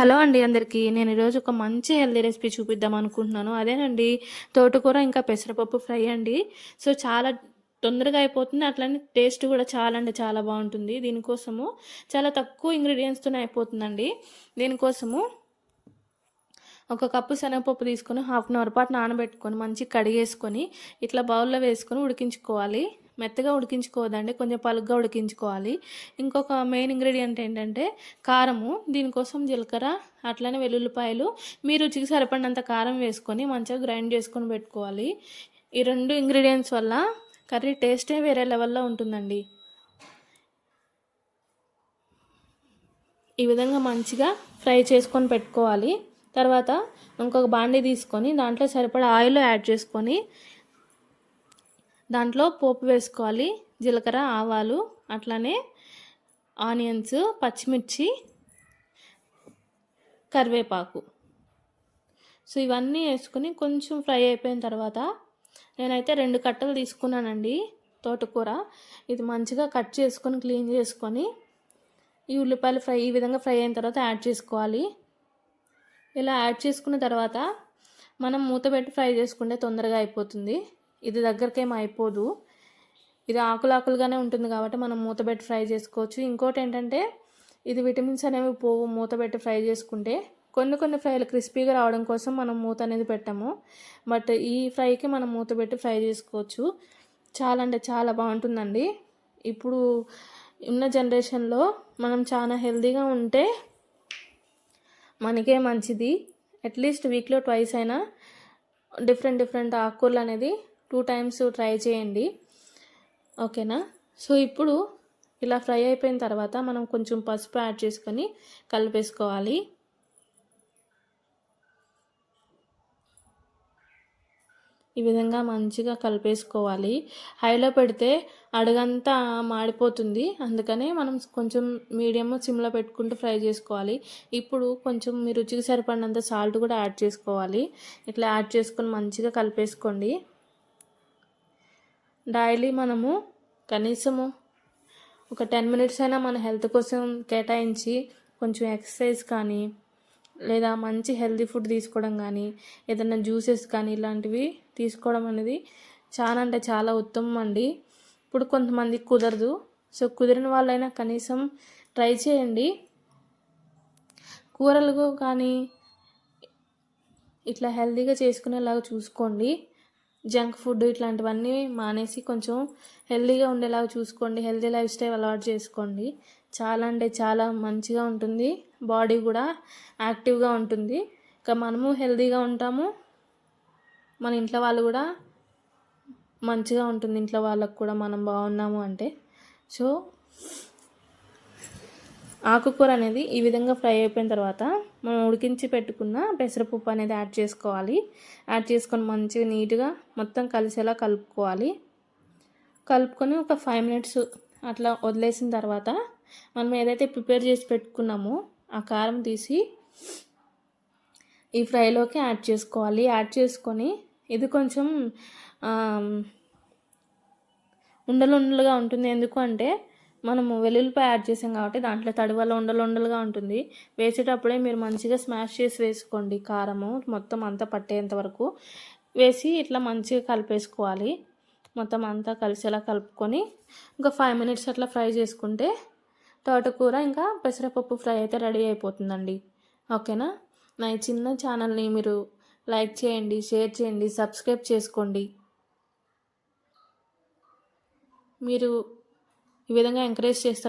Hello అండి అందరికీ. నేను ఈరోజు ఒక మంచి హెల్దీ రెసిపీ చూపిద్దాం అనుకుంటున్నాను. అదేనండి తోటకూర ఇంకా పెసరపప్పు ఫ్రై అండి. సో చాలా తొందరగా అయిపోతుంది. అట్లనే టేస్ట్ కూడా చాలా అంటే చాలా బాగుంటుంది. దీనికోసము చాలా తక్కువ ఇంగ్రీడియంట్స్తోనే అయిపోతుందండి. దీనికోసము ఒక కప్పు శనగపప్పు తీసుకొని హాఫ్ అన్ అవర్ పాటు నానబెట్టుకొని మంచి కడిగేసుకొని ఇట్లా బౌల్లో వేసుకొని ఉడికించుకోవాలి. మెత్తగా ఉడికించుకోవద్దండి కొంచెం పలుగ్గా ఉడికించుకోవాలి. ఇంకొక మెయిన్ ఇంగ్రీడియంట్ ఏంటంటే కారము దీనికోసం జీలకర్ర అట్లనే వెల్లుల్లిపాయలు. మీ రుచికి సరిపడినంత కారం వేసుకొని మంచిగా గ్రైండ్ చేసుకొని పెట్టుకోవాలి. ఈ రెండు ఇంగ్రీడియంట్స్ వల్ల కర్రీ టేస్టే వేరే లెవెల్లో ఉంటుందండి. ఈ విధంగా మంచిగా ఫ్రై చేసుకొని పెట్టుకోవాలి. తర్వాత ఇంకొక బాండీ తీసుకొని దాంట్లో సరిపడా ఆయిల్ యాడ్ చేసుకొని దాంట్లో పోపు వేసుకోవాలి జీలకర్ర ఆవాలు అట్లానే ఆనియన్స్ పచ్చిమిర్చి కరివేపాకు. సో ఇవన్నీ వేసుకొని కొంచెం ఫ్రై అయిపోయిన తర్వాత నేనైతే రెండు కట్టలు తీసుకున్నానండి తోటకూర. ఇది మంచిగా కట్ చేసుకొని క్లీన్ చేసుకొని ఈ ఉల్లిపాయలు ఫ్రై ఈ విధంగా ఫ్రై అయిన తర్వాత యాడ్ చేసుకోవాలి. ఇలా యాడ్ చేసుకున్న తర్వాత మనం మూత పెట్టి ఫ్రై చేసుకుంటే తొందరగా అయిపోతుంది. ఇది దగ్గరకేం అయిపోదు. ఇది ఆకులు ఆకులుగానే ఉంటుంది కాబట్టి మనం మూత పెట్టి ఫ్రై చేసుకోవచ్చు. ఇంకోటి ఏంటంటే ఇది విటమిన్స్ అనేవి పోవు మూత పెట్టి ఫ్రై చేసుకుంటే. కొన్ని కొన్ని ఫ్రైలు క్రిస్పీగా రావడం కోసం మనం మూత అనేది పెట్టాము. బట్ ఈ ఫ్రైకి మనం మూత పెట్టి ఫ్రై చేసుకోవచ్చు. చాలా అంటే చాలా బాగుంటుందండి. ఇప్పుడు ఉన్న జనరేషన్లో మనం చాలా హెల్తీగా ఉంటే మనకే మంచిది. అట్లీస్ట్ వీక్లో ట్వైస్ అయినా డిఫరెంట్ డిఫరెంట్ ఆకుకూరలు అనేది టూ టైమ్స్ ట్రై చేయండి ఓకేనా సో ఇప్పుడు ఇలా ఫ్రై అయిపోయిన తర్వాత మనం కొంచెం పసుపు యాడ్ చేసుకొని కలిపేసుకోవాలి. ఈ విధంగా మంచిగా కలిపేసుకోవాలి. హైలో పెడితే అడుగంతా మాడిపోతుంది. అందుకనే మనం కొంచెం మీడియం సిమ్లో పెట్టుకుంటూ ఫ్రై చేసుకోవాలి. ఇప్పుడు కొంచెం మీ రుచికి సరిపడినంత సాల్ట్ కూడా యాడ్ చేసుకోవాలి. ఇట్లా యాడ్ చేసుకొని మంచిగా కలిపేసుకోండి. డైలీ మనము కనీసము ఒక టెన్ మినిట్స్ అయినా మన హెల్త్ కోసం కేటాయించి కొంచెం ఎక్సర్సైజ్ కానీ లేదా మంచి హెల్దీ ఫుడ్ తీసుకోవడం కానీ ఏదైనా జ్యూసెస్ కానీ ఇలాంటివి తీసుకోవడం అనేది చాలా అంటే చాలా ఉత్తమం అండి. ఇప్పుడు కొంతమంది కుదరదు. సో కుదిరిన వాళ్ళైనా కనీసం ట్రై చేయండి. కూరలు కానీ ఇట్లా హెల్దీగా చేసుకునేలాగా చూసుకోండి. జంక్ ఫుడ్ ఇట్లాంటివన్నీ మానేసి కొంచెం హెల్దీగా ఉండేలాగా చూసుకోండి. హెల్దీ లైఫ్ స్టైల్ అలవాటు చేసుకోండి. చాలా అంటే చాలా మంచిగా ఉంటుంది. బాడీ కూడా యాక్టివ్గా ఉంటుంది. ఇంకా మనము హెల్తీగా ఉంటాము. మన ఇంట్లో వాళ్ళు కూడా మంచిగా ఉంటుంది. ఇంట్లో వాళ్ళకు కూడా మనం బాగున్నాము అంటే. సో ఆకుకూర అనేది ఈ విధంగా ఫ్రై అయిపోయిన తర్వాత మనం ఉడికించి పెట్టుకున్న పెసరపప్పు అనేది యాడ్ చేసుకోవాలి. యాడ్ చేసుకొని మంచిగా నీట్గా మొత్తం కలిసేలా కలుపుకోవాలి. కలుపుకొని ఒక ఫైవ్ మినిట్స్ అట్లా వదిలేసిన తర్వాత మనం ఏదైతే ప్రిపేర్ చేసి పెట్టుకున్నామో ఆ కారం తీసి ఈ ఫ్రైలోకి యాడ్ చేసుకోవాలి. యాడ్ చేసుకొని ఇది కొంచెం ఉండలు ఉండలుగా ఉంటుంది. ఎందుకు అంటే మనము వెల్లుల్లిపాయ యాడ్ చేసాం కాబట్టి దాంట్లో తడి వల్ల ఉండలు ఉండలుగా ఉంటుంది. వేసేటప్పుడే మీరు మంచిగా స్మాష్ చేసి వేసుకోండి కారము మొత్తం అంతా పట్టేంత వరకు. వేసి ఇట్లా మంచిగా కలిపేసుకోవాలి. మొత్తం అంతా కలిసేలా కలుపుకొని ఇంకా ఫైవ్ మినిట్స్ అట్లా ఫ్రై చేసుకుంటే తోటకూర ఇంకా పెసరపప్పు ఫ్రై అయితే రెడీ అయిపోతుందండి. ఓకేనా? నా ఈ చిన్న ఛానల్ని మీరు లైక్ చేయండి షేర్ చేయండి సబ్స్క్రైబ్ చేసుకోండి. మీరు ఈ విధంగా ఎంకరేజ్ చేస్తారు?